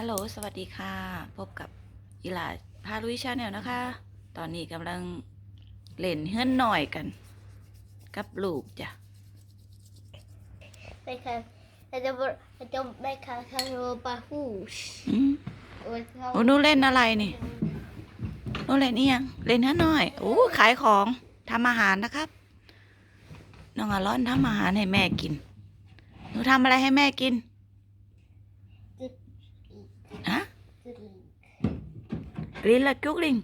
ฮัลโหล สวัสดีค่ะ พบกับอีหลาพาลุยชาแนลนะคะ ตอนนี้กำลังเล่นเฮือนหน่อยกัน กับลูกจ้ะไปค่ะเราจะเราจะไปค่ะคาโรบาฮูชอืมโอ้ยเขาโอ้หนูเล่นอะไรนี่หนูเล่นนี่ยัง เล่นเฮือนหน่อย โอ้ ขายของทำอาหารนะครับ น้องอร้อนทำอาหารให้แม่กิน หนูทำอะไรให้แม่กินจุด ฮะจุดลินละจุกลิง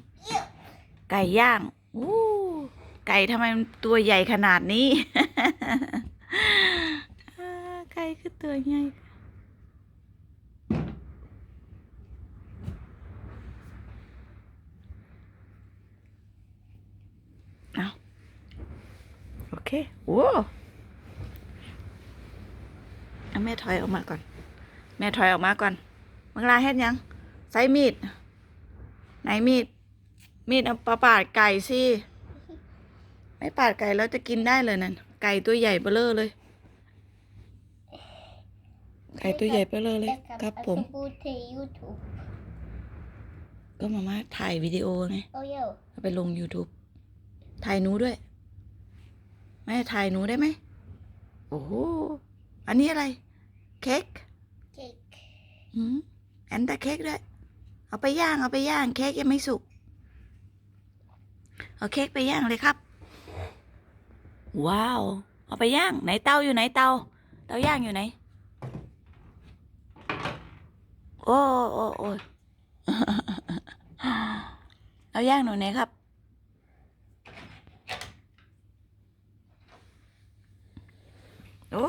ไก่ย่างอู้ไก่ทำไมมันตัวใหญ่ขนาดนี้อ่าไก่คือตัวใหญ่เอาโอเคโอ้เอาแม่ถอยออกมาก่อน แม่ถอยออกมาก่อนเมื่อไรเฮ็ดหยังใส่มีด ไหนมีด มีดเอาปาปาดไก่สิ ไม่ปาดไก่แล้วจะกินได้เลยนั่น ไก่ตัวใหญ่เบ้อเร่อเลย ไก่ตัวใหญ่เบ้อเร่อเลย ครับผม พูดที่ยูทูบก็มามาถ่ายวิดีโอไงโอ้ยเอาไปลง YouTube ถ่ายหนูด้วย แม่ถ่ายหนูได้ไหม โอ้โห อันนี้อะไร เค้ก เค้ก อืมแอนแต่เค้กด้วย เอาไปย่างเอาไปย่างเค้กยังไม่สุก เอาเค้กไปย่างเลยครับ ว้าว เอาไปย่างไหนเตาอยู่ไหนเตา เตาย่างอยู่ไหน โอ้โอ้โอ้เอาย่างหนูไหนครับโอ้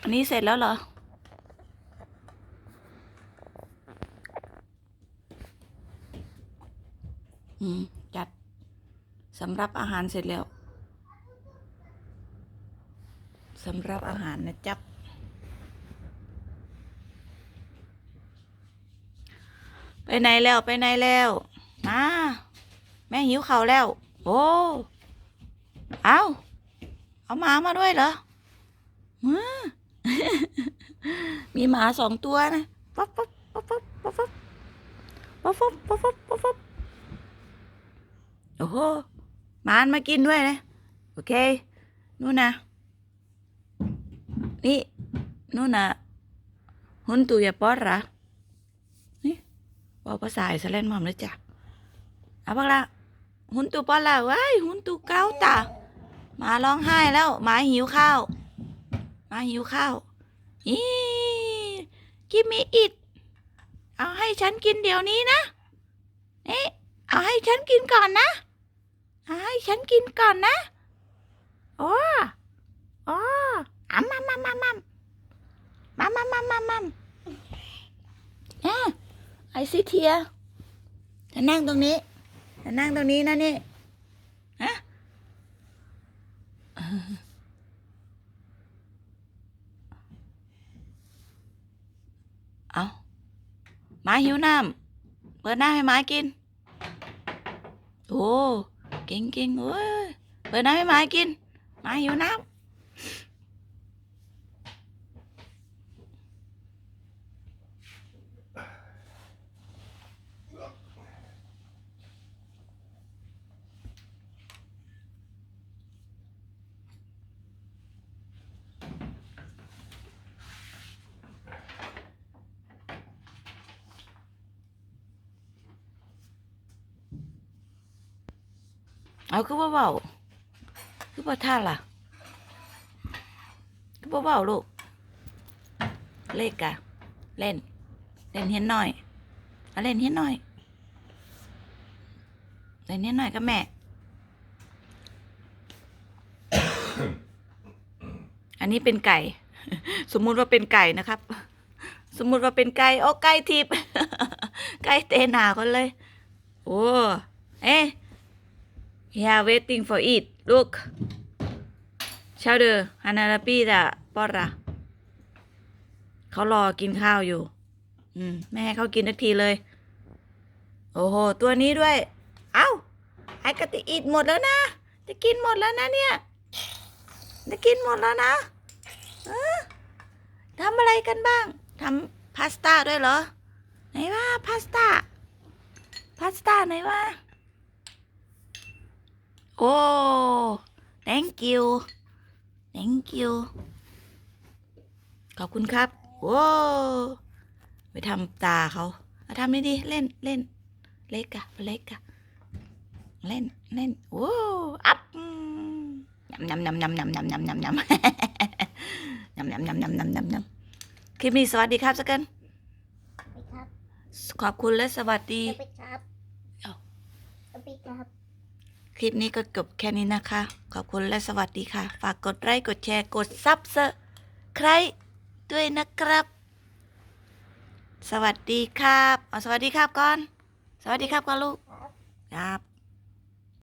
อันนี้เสร็จแล้วเหรอ อืม จัดสำหรับอาหารเสร็จแล้วสำหรับอาหารนะจับ ไปไหนแล้วไปไหนแล้วมาแม่หิวข้าวแล้ว โอ้เอาเอาหมามาด้วยเหรอมือมีหมาสองตัวนะป๊อปป๊อปป๊อปป๊อปป๊อปป๊อปป๊อปป๊อปป๊อปป๊อปป๊อป โอ้โหหมานมากินด้วยนะโอเคนู่นนะนี่นู่นนะหุนตูอย่าป๊อหรอนี่บอกภาษาอิสราเอลมอมเลยจ้ะเอาบักละหุนตูป๊อดละว้ายหุนตูเก้าตาหมาร้องไห้แล้วหมาหิวข้าวหมาหิวข้าวอีกิมมีอิดเอาให้ฉันกินเดี๋ยวนี้นะเอ๊ะเอาให้ฉันกินก่อนนะ ฉันกินก่อนนะโอ้โอ้อะมัมมัมมัมมัมมัมมัมมัมมัมมัมอะไอซิเทียจะนั่งตรงนี้จะนั่งตรงนี้นะนี่ฮะเอาหมาหิวน้ำเปิดหน้าให้หมากิน โอ้ กินกินเว้ยเปิดน้ำให้หมากินหมาหิวน้ำ เอาคือว่าเบาคือว่าท่าล่ะ คือว่าเบาลูก เลขกะ เล่น เล่นเห็นหน่อยเอาเล่นเห็นหน่อย เล่นเห็นหน่อยกับแม่ อันนี้เป็นไก่ สมมุติว่าเป็นไก่นะครับ สมมุติว่าเป็นไก่โอ้ไก่ทิพย์ไก่เตะหนาคนเลย โอ้ เอ๊ะ Yeah waiting for it look ชาวเดอฮานาลาปีดะปอระเขารอกินข้าวอยู่ อืมไม่ให้เขากินทักทีเลย โอ้โห ตัวนี้ด้วย เอ้า ไอ้กติอิดหมดแล้วนะ จะกินหมดแล้วนะเนี่ย จะกินหมดแล้วนะออทำอะไรกันบ้าง ทำพาสต้าด้วยเหรอ ไหนว่าพาสต้า พาสต้าไหนว่า โอ้ thank you thank you ขอบคุณครับโอ้ไปทำตาเขาาทำไม่ดีเล่นเล่น เล็กอะเล็กอะเล่นเล่นโอ้อัพยำยำยำยำยำยำยำยำยำยำยำยำยำยำยำยำคลิปนี้สวัสดีครับสักกันไปครับขอบคุณและสวัสดีครับ คลิปนี้ก็จบแค่นี้นะคะ ขอบคุณและสวัสดีค่ะ ฝากกดไลค์กดแชร์กดซับสไครด้วยนะครับ สวัสดีครับเอาสวัสดีครับก่อน สวัสดีครับก่อนลูกครับครับ